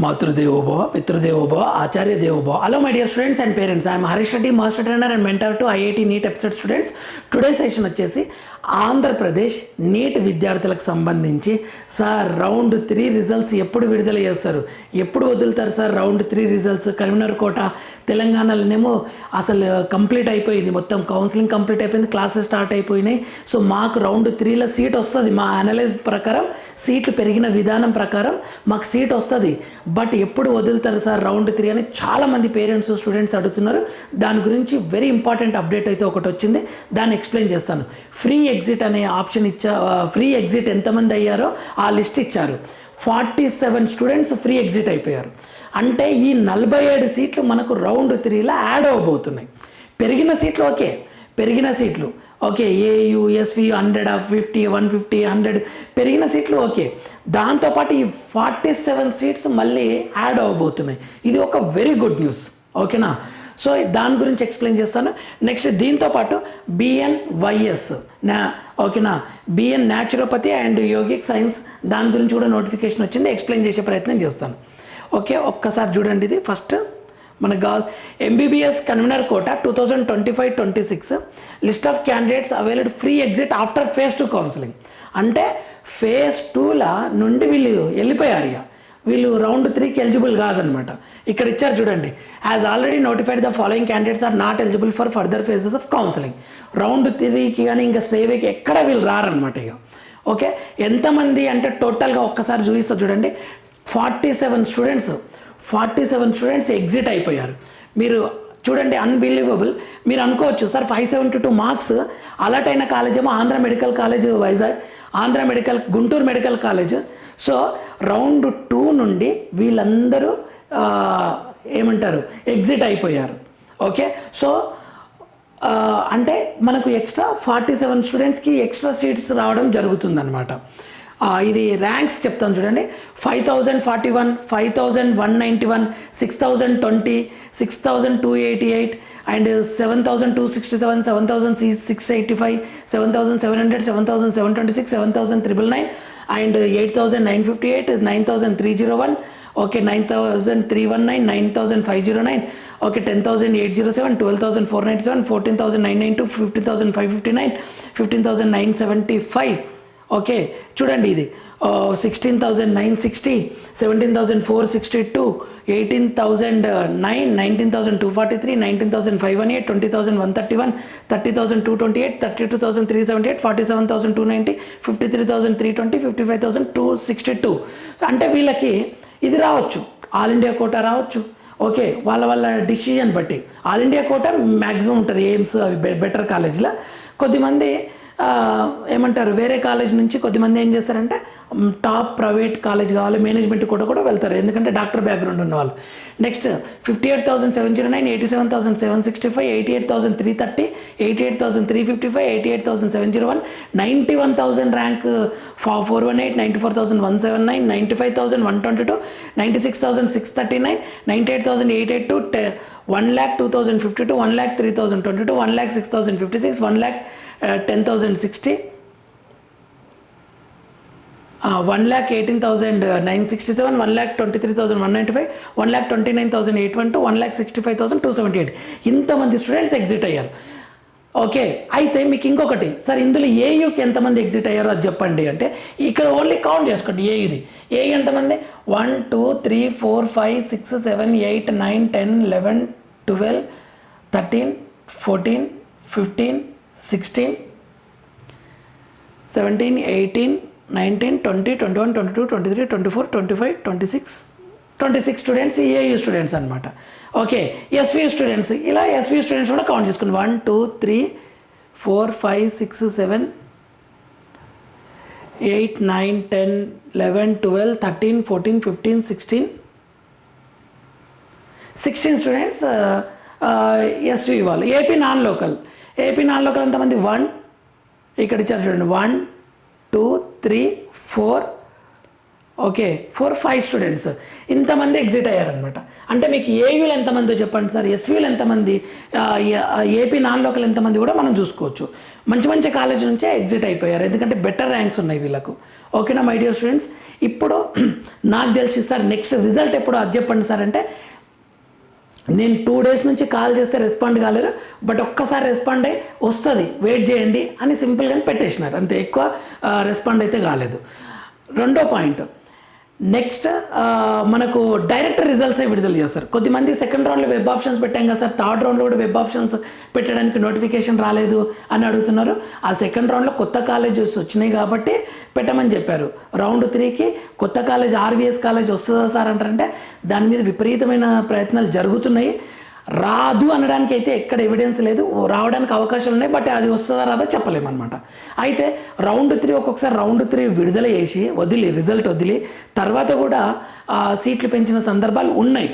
మాతృదేవోభవ పితృదేవోభవ ఆచార్య దేవోభవ hello my dear students and parents I'm Harish Reddy master trainer and mentor to IIT NEET episode students today session వచ్చేసి Andhra Pradesh neat విద్యార్థులకు సంబంధించి sir round three results ఎప్పుడు విడుదల చేస్తారు? ఎప్పుడు వదులుతారు sir round three results? Karimnagar quota తెలంగాణలోనేమో అసలు complete అయిపోయింది. మొత్తం కౌన్సిలింగ్ కంప్లీట్ అయిపోయింది. క్లాసెస్ స్టార్ట్ అయిపోయినాయి. సో మాకు రౌండ్ త్రీలో సీట్ వస్తుంది. మా అనలైజ్ ప్రకారం సీట్లు పెరిగిన విధానం ప్రకారం మాకు సీట్ వస్తుంది. బట్ ఎప్పుడు వదులుతారు సార్ రౌండ్ త్రీ అని చాలామంది పేరెంట్స్ స్టూడెంట్స్ అడుగుతున్నారు. దాని గురించి వెరీ ఇంపార్టెంట్ అప్డేట్ అయితే ఒకటి వచ్చింది. దాన్ని ఎక్స్ప్లెయిన్ చేస్తాను. ఫ్రీ ఎగ్జిట్ అనే ఆప్షన్ ఇచ్చా ఫ్రీ ఎగ్జిట్ ఎంతమంది అయ్యారో ఆ లిస్ట్ ఇచ్చారు. Forty seven students free exit అయిపోయారు. అంటే ఈ నలభై ఏడు సీట్లు మనకు రౌండ్ త్రీలో యాడ్ అవ్వబోతున్నాయి పెరిగిన సీట్లు ఓకే. పెరిగిన సీట్లు. Okay AU SV hundred fifty one fifty hundred పెరిగిన సీట్లు ఓకే. దాంతోపాటు ఈ ఫార్టీ సెవెన్ సీట్స్ మళ్ళీ యాడ్ అవ్వబోతున్నాయి ఇది ఒక వెరీ గుడ్ న్యూస్ ఓకేనా? సో దాని గురించి ఎక్స్ప్లెయిన్ చేస్తాను. నెక్స్ట్ దీంతోపాటు బిఎన్ వైఎస్ నా ఓకేనా? BN naturopathy and yogic science దాని గురించి కూడా నోటిఫికేషన్ వచ్చింది. ఎక్స్ప్లెయిన్ చేసే ప్రయత్నం చేస్తాను. ఓకే ఒక్కసారి చూడండి ఇది. ఫస్ట్ మన కావాలి MBBS convener quota two thousand twenty five twenty six list of candidates available free exit after phase two counselling అంటే ఫేజ్ టూలా నుండి వీళ్ళు వెళ్ళిపోయారు ఇక. వీళ్ళు రౌండ్ త్రీకి ఎలిజిబుల్ కాదనమాట. ఇక్కడ ఇచ్చారు చూడండి. As already notified the following candidates are not eligible for further phases of counselling round త్రీకి కానీ ఇంకా స్ట్రేవేకి ఎక్కడ వీళ్ళు రారనమాట ఇక ఓకే? ఎంతమంది అంటే టోటల్గా ఒక్కసారి చూపిస్తా చూడండి. Forty seven students forty seven students exit అయిపోయారు. మీరు చూడండి అన్బిలీవబుల్ మీరు అనుకోవచ్చు sir five seventy two marks alert అయిన కాలేజ్ ఏమో Andhra medical college Vizag Andhra medical Guntur medical college. So round two నుండి వీళ్ళందరూ ఏమంటారు ఎగ్జిట్ అయిపోయారు. ఓకే? సో అంటే మనకు ఎక్స్ట్రా ఫార్టీ సెవెన్ స్టూడెంట్స్కి ఎక్స్ట్రా సీట్స్ రావడం జరుగుతుందన్నమాట. ఇది ర్యాంక్స్ చెప్తాను చూడండి. Five thousand forty one five thousand one ninety one six thousand twenty six thousand two eighty eight and seven thousand two sixty seven seven thousand six eighty five seven thousand seven hundred seven thousand seven twenty six seven thousand triple nine and eight thousand nine fifty eight nine thousand three zero one okay nine thousand three one nine nine thousand five zero nine okay ten thousand eight zero seven twelve thousand four nine seven fourteen thousand nine nine two fifteen thousand five fifty nine fifteen thousand nine seventy five okay చూడండి ఇది. Sixteen thousand nine sixty seventeen thousand four sixty two eighteen thousand nine nineteen thousand two forty three nineteen thousand five one eight twenty thousand one thirty one thirty thousand two twenty eight thirty two thousand three seventy eight forty seven thousand two ninety fifty three thousand three twenty fifty five thousand two sixty two అంటే వీళ్ళకి ఇది రావచ్చు. All India quota రావచ్చు. Okay వాళ్ళ వాళ్ళ decision బట్టి. All India quota maximum ఉంటుంది AIIMS అవి బెటర్ కాలేజీలో. కొద్దిమంది ఏమంటారు వేరే కాలేజ్ నుంచి కొద్దిమంది ఏం చేస్తారంటే టాప్ ప్రైవేట్ కాలేజ్ కావాలి మేనేజ్మెంట్ కూడా కూడా వెళ్తారు. ఎందుకంటే డాక్టర్ బ్యాక్గ్రౌండ్ ఉన్న వాళ్ళు next fifty eight thousand seven zero nine eighty seven thousand seven sixty five eighty eight thousand three thirty eighty eight thousand three fifty five eighty eight thousand seven zero one ninety one thousand rank ఫా four one eight ninety four thousand one seven nine ninety five thousand one twenty two ninety six thousand six thirty nine ninety eight thousand eight eight two one lakh two thousand fifty two one lakh three thousand twenty two one lakh six thousand fifty six one lakh ten thousand sixty one lakh eighteen thousand nine sixty seven one lakh twenty three thousand one ninety five one lakh twenty nine thousand eight one two one lakh sixty five thousand two seventy eight ఇంతమంది students exit అయ్యారు. Okay అయితే మీకు ఇంకొకటి. Sir ఇందులో ఏయుకి ఎంతమంది exit అయ్యారో అది చెప్పండి అంటే ఇక్కడ ఓన్లీ కౌంట్ చేసుకోండి. ఏయుది ఏ ఎంతమంది? One two three four five six seven eight nine ten eleven twelve thirteen fourteen fifteen sixteen seventeen eighteen nineteen twenty twenty one twenty two twenty three twenty four twenty five twenty six. Twenty six students AU students అనమాట okay SV students ఇలా SV students కూడా count చేసుకుని one two three four five six seven eight nine ten eleven twelve thirteen fourteen fifteen sixteen sixteen students SU వాళ్ళు AP non local AP non local ఎంతమంది one ఇక్కడ ఇచ్చారు చూడండి. One two three four okay four five students ఇంతమంది exit అయ్యారనమాట అంటే మీకు ఏయూలు ఎంతమందో చెప్పండి సార్. ఎస్యూలు ఎంతమంది ఏపీ uh, నాన్ లోకల్ ఎంతమంది కూడా మనం చూసుకోవచ్చు. మంచి మంచి కాలేజ్ నుంచే ఎగ్జిట్ అయిపోయారు. ఎందుకంటే బెటర్ ర్యాంక్స్ ఉన్నాయి వీళ్ళకు. ఓకేనా మై డియర్ స్టూడెంట్స్ ఇప్పుడు నాకు తెలిసి సార్ నెక్స్ట్ రిజల్ట్ ఎప్పుడు? అది చెప్పండి సార్ అంటే నేను టూ డేస్ నుంచి కాల్ చేస్తే రెస్పాండ్ కాలేరు బట్ ఒక్కసారి రెస్పాండ్ అయ్యి వస్తుంది వెయిట్ చేయండి అని సింపుల్గానే పెట్టేసినారు. అంతే ఎక్కువ రెస్పాండ్ అయితే కాలేదు. రెండో పాయింట్ నెక్స్ట్ మనకు డైరెక్ట్ రిజల్ట్సే విడుదల చేస్తారు. కొద్దిమంది సెకండ్ రౌండ్లో వెబ్ ఆప్షన్స్ పెట్టాం కదా సార్. థర్డ్ రౌండ్లో కూడా వెబ్ ఆప్షన్స్ పెట్టడానికి నోటిఫికేషన్ రాలేదు అని అడుగుతున్నారు. ఆ సెకండ్ రౌండ్లో కొత్త కాలేజెస్ వచ్చినాయి కాబట్టి పెట్టమని చెప్పారు. రౌండ్ త్రీకి కొత్త కాలేజ్ ఆర్వీఎస్ కాలేజ్ వస్తుందా సార్ అంటారంటే దాని మీద విపరీతమైన ప్రయత్నాలు జరుగుతున్నాయి. రాదు అనడానికి అయితే ఎక్కడ ఎవిడెన్స్ లేదు. రావడానికి అవకాశాలు ఉన్నాయి బట్ అది వస్తుందా రాదా చెప్పలేమన్నమాట. అయితే రౌండ్ త్రీ ఒక్కొక్కసారి రౌండ్ త్రీ విడుదల చేసి వదిలి రిజల్ట్ వదిలి తర్వాత కూడా సీట్లు పెంచిన సందర్భాలు ఉన్నాయి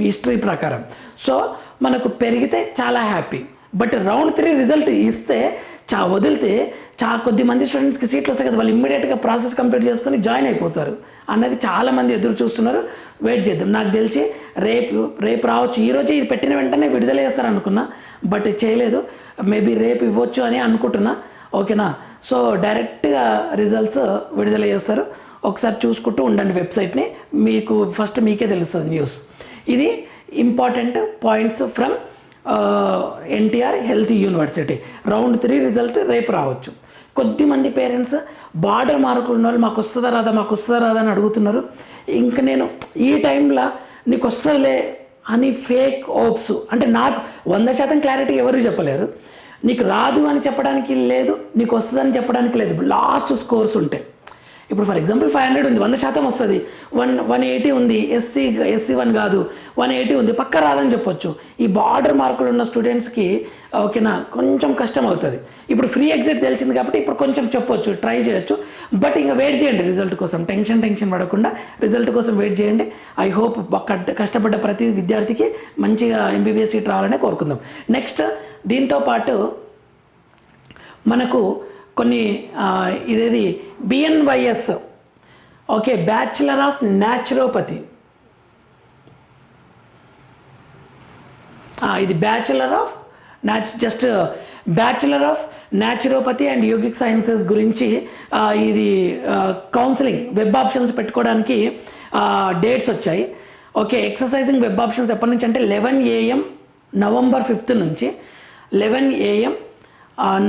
హిస్టరీ ప్రకారం. సో మనకు పెరిగితే చాలా happy but round three result ఇస్తే చా వదిలితే చా కొద్ది మంది స్టూడెంట్స్కి సీట్లు వస్తాయి కదా వాళ్ళు ఇమ్మీడియట్గా ప్రాసెస్ కంప్లీట్ చేసుకొని జాయిన్ అయిపోతారు. అన్నది చాలామంది ఎదురు చూస్తున్నారు. వెయిట్ చేద్దాం. నాకు తెలిసి రేపు రేపు రావచ్చు. ఈరోజు ఇది పెట్టిన వెంటనే విడుదల చేస్తారు అనుకున్నా బట్ చేయలేదు. మేబీ రేపు ఇవ్వచ్చు అని అనుకుంటున్నా. ఓకేనా సో డైరెక్ట్గా రిజల్ట్స్ విడుదల చేస్తారు. ఒకసారి చూసుకుంటూ ఉండండి వెబ్సైట్ని మీకు ఫస్ట్ మీకే తెలుస్తుంది న్యూస్ ఇది important points from NTR health university. Round three result రేపు రావచ్చు. కొద్దిమంది పేరెంట్స్ బార్డర్ మార్కులు ఉన్న వాళ్ళు మాకు వస్తుందా రాదా మాకు వస్తుందా రాదా అని అడుగుతున్నారు. ఇంకా నేను ఈ టైంలో నీకు వస్తుందిలే అని ఫేక్ ఓప్స్ అంటే నాకు వంద శాతం క్లారిటీ ఎవరు చెప్పలేరు. నీకు రాదు అని చెప్పడానికి లేదు నీకు వస్తుందని చెప్పడానికి లేదు. లాస్ట్ స్కోర్స్ ఉంటాయి. ఇప్పుడు ఫర్ ఎగ్జాంపుల్ ఫైవ్ హండ్రెడ్ ఉంది వంద శాతం వస్తుంది. వన్ వన్ ఎయిటీ ఉంది ఎస్సీ ఎస్సీ వన్ కాదు. వన్ ఎయిటీ ఉంది పక్క రాదని చెప్పొచ్చు. ఈ బార్డర్ మార్కులు ఉన్న స్టూడెంట్స్కి ఓకేనా కొంచెం కష్టం అవుతుంది. ఇప్పుడు ఫ్రీ ఎగ్జిట్ తెలిసింది కాబట్టి ఇప్పుడు కొంచెం చెప్పొచ్చు ట్రై చేయొచ్చు. బట్ ఇంకా వెయిట్ చేయండి రిజల్ట్ కోసం. టెన్షన్ టెన్షన్ పడకుండా రిజల్ట్ కోసం వెయిట్ చేయండి. ఐ హోప్ కష్టపడ్డ ప్రతి విద్యార్థికి మంచిగా ఎంబీబీఎస్ సీట్ రావాలనే కోరుకుందాం. నెక్స్ట్ దీంతో పాటు మనకు కొన్ని ఇదేది? BNYS okay bachelor of naturopathy ఇది bachelor of న్యాచ్ just bachelor of naturopathy and yogic sciences గురించి ఇది కౌన్సిలింగ్ వెబ్ ఆప్షన్స్ పెట్టుకోవడానికి డేట్స్ వచ్చాయి. ఓకే ఎక్సర్సైజింగ్ వెబ్ ఆప్షన్స్ ఎప్పటి నుంచి అంటే లెవెన్ ఏఎం నవంబర్ ఫిఫ్త్ నుంచి లెవెన్ ఏఎం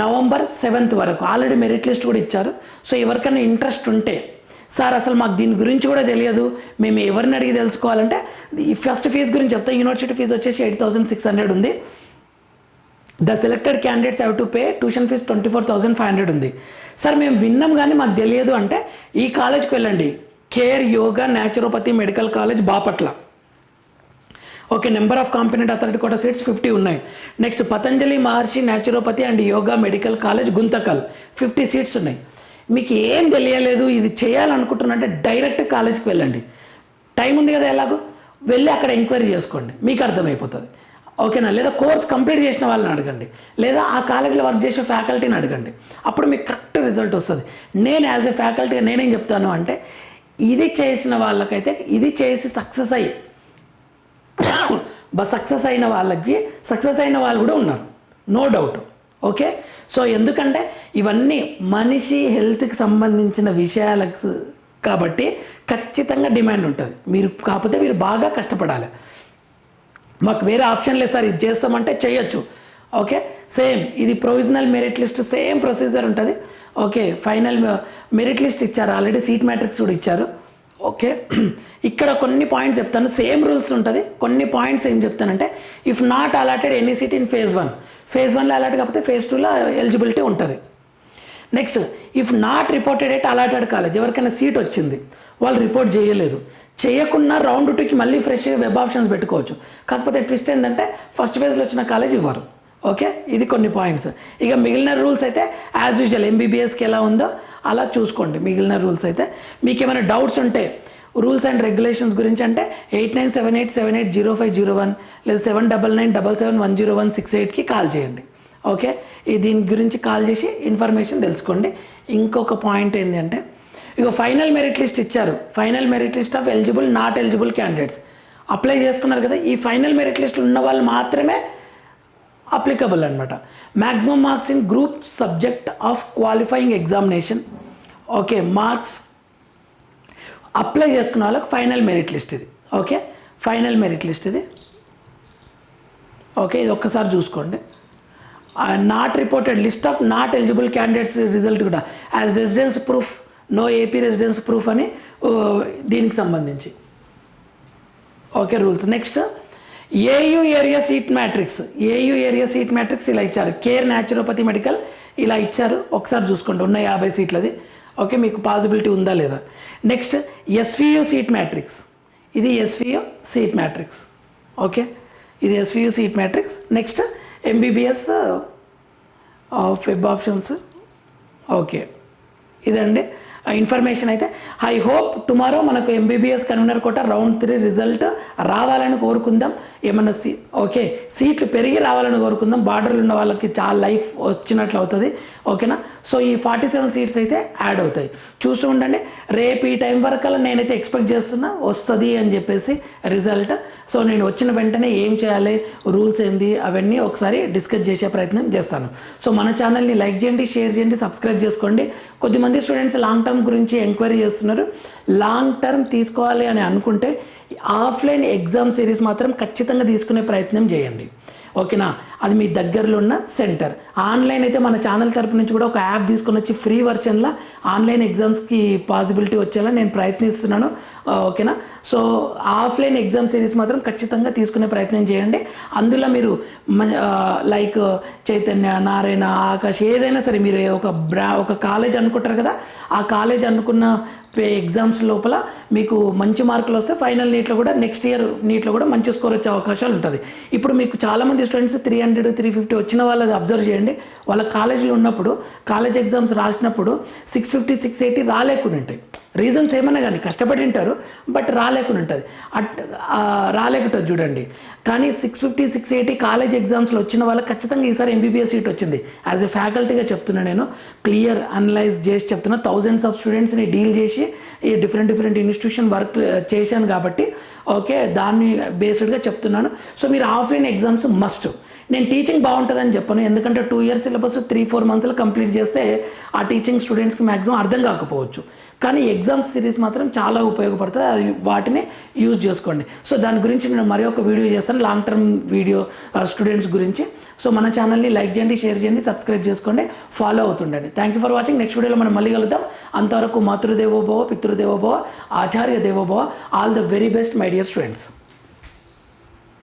నవంబర్ సెవెంత్ వరకు. ఆల్రెడీ మెరిట్ లిస్ట్ కూడా ఇచ్చారు. సో ఎవరికైనా ఇంట్రెస్ట్ ఉంటే సార్ అసలు మాకు దీని గురించి కూడా తెలియదు. మేము ఎవరిని అడిగి తెలుసుకోవాలంటే ఈ ఫస్ట్ ఫీజు గురించి చెప్తా. యూనివర్సిటీ ఫీజు వచ్చేసి ఎయిట్ థౌసండ్ సిక్స్ హండ్రెడ్ ఉంది. The selected candidates have to pay tuition fees twenty four thousand five hundred ఉంది. సార్ మేము విన్నాం కానీ మాకు తెలియదు అంటే ఈ కాలేజ్కి వెళ్ళండి. Care yoga naturopathy medical college Bapatla okay number of competent authority కూడా సీట్స్ ఫిఫ్టీ ఉన్నాయి. Next Patanjali Maharshi naturopathy and yoga medical college Guntakal. Fifty seats ఉన్నాయి. మీకు ఏం తెలియలేదు ఇది చేయాలనుకుంటున్నంటే డైరెక్ట్ కాలేజ్కి వెళ్ళండి. టైం ఉంది కదా ఎలాగో? వెళ్ళి అక్కడ ఎంక్వైరీ చేసుకోండి. మీకు అర్థమైపోతుంది. ఓకేనా? లేదా కోర్స్ కంప్లీట్ చేసిన వాళ్ళని అడగండి. లేదా ఆ కాలేజీలో వర్క్ చేసే ఫ్యాకల్టీని అడగండి. అప్పుడు మీకు కరెక్ట్ రిజల్ట్ వస్తుంది. నేను యాజ్ ఎ ఫ్యాకల్టీగా నేనేం చెప్తాను అంటే ఇది చేసిన వాళ్ళకైతే ఇది చేసి సక్సెస్ అయ్యి సక్సెస్ అయిన వాళ్ళకి సక్సెస్ అయిన వాళ్ళు కూడా ఉన్నారు. No doubt. ఓకే? సో ఎందుకంటే ఇవన్నీ మనిషి హెల్త్కి సంబంధించిన విషయాలకు కాబట్టి ఖచ్చితంగా డిమాండ్ ఉంటుంది. మీరు కాకపోతే మీరు బాగా కష్టపడాలి. మాకు వేరే ఆప్షన్ లేదు సార్ ఇది చేస్తామంటే చేయొచ్చు. ఓకే? సేమ్ ఇది provisional merit list same procedure ఉంటుంది. ఓకే? ఫైనల్ మెరిట్ లిస్ట్ ఇచ్చారు. ఆల్రెడీ సీట్ మ్యాట్రిక్స్ కూడా ఇచ్చారు. ఓకే? ఇక్కడ కొన్ని పాయింట్స్ చెప్తాను. సేమ్ రూల్స్ ఉంటుంది. కొన్ని పాయింట్స్ ఏం చెప్తానంటే if not allotted any seat in phase one phase వన్లో అలాట్ కాకపోతే ఫేజ్ టూలో ఎలిజిబిలిటీ ఉంటుంది. Next if not reported at allotted college ఎవరికైనా సీట్ వచ్చింది వాళ్ళు రిపోర్ట్ చేయలేదు. చేయకుండా రౌండ్ టూకి మళ్ళీ ఫ్రెష్గా వెబ్ ఆప్షన్స్ పెట్టుకోవచ్చు. కాకపోతే ట్విస్ట్ ఏంటంటే ఫస్ట్ ఫేజ్లో వచ్చిన కాలేజ్ ఇవ్వరు. ఓకే? ఇది కొన్ని పాయింట్స్. ఇక మిగిలిన రూల్స్ అయితే యాజ్ యూజువల్ ఎంబీబీఎస్కి ఎలా ఉందో అలా చూసుకోండి. మిగిలిన రూల్స్ అయితే మీకు ఏమైనా డౌట్స్ ఉంటే రూల్స్ అండ్ రెగ్యులేషన్స్ గురించి అంటే eight nine seven eight seven eight zero five zero one లేదా seven double nine double seven one zero one six ఎయిట్కి కాల్ చేయండి. ఓకే? ఈ దీని గురించి కాల్ చేసి ఇన్ఫర్మేషన్ తెలుసుకోండి. ఇంకొక పాయింట్ ఏంటి అంటే ఇక ఫైనల్ మెరిట్ లిస్ట్ ఇచ్చారు. Final merit list of eligible not eligible candidates. Apply చేసుకున్నారు కదా ఈ ఫైనల్ మెరిట్ లిస్ట్ ఉన్న వాళ్ళు మాత్రమే అప్లికబుల్ అనమాట maximum marks in group subject of qualifying examination okay marks apply చేసుకున్న వాళ్ళకి ఫైనల్ మెరిట్ లిస్ట్ ఇది. ఓకే ఫైనల్ మెరిట్ లిస్ట్ ఇది. ఓకే ఇది ఒక్కసారి చూసుకోండి. Not reported list of not eligible candidates result కూడా. As residence proof no AP residence proof అని దీనికి సంబంధించి. Okay rules next AU area seat matrix AU area seat matrix ఇలా ఇచ్చారు. కేర్ న్యాచురోపతి మెడికల్ ఇలా ఇచ్చారు. ఒకసారి చూసుకోండి. ఉన్న యాభై సీట్లది. ఓకే మీకు పాసిబిలిటీ ఉందా లేదా? నెక్స్ట్ ఎస్వియు సీట్ మ్యాట్రిక్స్ ఇది ఎస్వియు సీట్ మ్యాట్రిక్స్ ఓకే ఇది SVU seat matrix next MBBS web options okay ఇదండి. ఇన్ఫర్మేషన్ అయితే ఐ హోప్ టుమారో మనకు MBBS convener quota round three result రావాలని కోరుకుందాం. ఏమన్నా సీ ఓకే సీట్లు పెరిగి రావాలని కోరుకుందాం. బార్డర్లు ఉన్న వాళ్ళకి చాలా లైఫ్ వచ్చినట్లు అవుతుంది. ఓకేనా? సో ఈ ఫార్టీ సెవెన్ సీట్స్ అయితే యాడ్ అవుతాయి. చూస్తూ ఉండండి. రేపు ఈ టైం వరకు నేనైతే ఎక్స్పెక్ట్ చేస్తున్నా వస్తుంది అని చెప్పేసి రిజల్ట్ సో నేను వచ్చిన వెంటనే ఏం చేయాలి? రూల్స్ ఏంది? అవన్నీ ఒకసారి డిస్కస్ చేసే ప్రయత్నం చేస్తాను. సో మన ఛానల్ని లైక్ చేయండి షేర్ చేయండి సబ్స్క్రైబ్ చేసుకోండి. కొద్దిమంది స్టూడెంట్స్ లాంగ్ టర్మ్ గురించి ఎంక్వైరీ చేస్తున్నారు. లాంగ్ టర్మ్ తీసుకోవాలి అని అనుకుంటే ఆఫ్లైన్ ఎగ్జామ్ సిరీస్ మాత్రం ఖచ్చితంగా తీసుకునే ప్రయత్నం చేయండి. ఓకేనా? అది మీ దగ్గరలో ఉన్న సెంటర్. ఆన్లైన్ అయితే మన ఛానల్ తరపు నుంచి కూడా ఒక యాప్ తీసుకుని వచ్చి ఫ్రీ వర్షన్లో ఆన్లైన్ ఎగ్జామ్స్కి పాసిబిలిటీ వచ్చేలా నేను ప్రయత్నిస్తున్నాను ఓకేనా? సో ఆఫ్లైన్ ఎగ్జామ్ సిరీస్ మాత్రం ఖచ్చితంగా తీసుకునే ప్రయత్నం చేయండి. అందులో మీరు లైక్ చైతన్య నారాయణ ఆకాష్ ఏదైనా సరే మీరు ఒక బ్రా ఒక కాలేజ్ అనుకుంటారు కదా ఆ కాలేజ్ అనుకున్న ఎగ్జామ్స్ లోపల మీకు మంచి మార్కులు వస్తే ఫైనల్ నీట్లో కూడా నెక్స్ట్ ఇయర్ నీట్లో కూడా మంచి స్కోర్ వచ్చే అవకాశాలు ఉంటుంది. ఇప్పుడు మీకు చాలామంది students three hundred three fifty వచ్చిన వాళ్ళది అబ్జర్వ్ చేయండి. వాళ్ళ కాలేజీలో ఉన్నప్పుడు కాలేజ్ ఎగ్జామ్స్ రాసినప్పుడు సిక్స్ ఫిఫ్టీ సిక్స్ ఎయిటీ రాలేకుండా ఉంటాయి రీజన్స్ ఏమైనా కానీ కష్టపడి ఉంటారు బట్ రాలేకుండా ఉంటుంది అట్ రాలేకుంటుంది చూడండి. కానీ six fifty six eighty college ఎగ్జామ్స్లో వచ్చిన వాళ్ళకి ఖచ్చితంగా ఈసారి ఎంబీబీఎస్ సీట్ వచ్చింది. యాజ్ ఎ ఫ్యాకల్టీగా చెప్తున్నా నేను క్లియర్ అనలైజ్ చేసి చెప్తున్నా. థౌజండ్స్ ఆఫ్ స్టూడెంట్స్ని డీల్ చేసి ఈ డిఫరెంట్ డిఫరెంట్ ఇన్స్టిట్యూషన్ వర్క్ చేశాను కాబట్టి ఓకే దాన్ని బేస్డ్గా చెప్తున్నాను. సో మీరు ఆఫ్లైన్ ఎగ్జామ్స్ మస్ట్. నేను టీచింగ్ బాగుంటుందని చెప్పను. ఎందుకంటే two years syllabus three four మంత్స్లో కంప్లీట్ చేస్తే ఆ టీచింగ్ స్టూడెంట్స్కి మ్యాక్సిమం అర్థం కాకపోవచ్చు. కానీ ఎగ్జామ్స్ సిరీస్ మాత్రం చాలా ఉపయోగపడుతుంది. అది వాటిని యూజ్ చేసుకోండి. సో దాని గురించి నేను మరి ఒక వీడియో చేస్తాను. లాంగ్ టర్మ్ వీడియో స్టూడెంట్స్ గురించి. సో మన ఛానల్ని లైక్ చేయండి షేర్ చేయండి సబ్స్క్రైబ్ చేసుకోండి follow అవుతుండండి. Thank you for watching next వీడియోలో మనం మళ్ళీ కలుద్దాం. అంతవరకు మాతృదేవోభవ పితృదేవోభవ ఆచార్య దేవోభవ. All the very best my dear students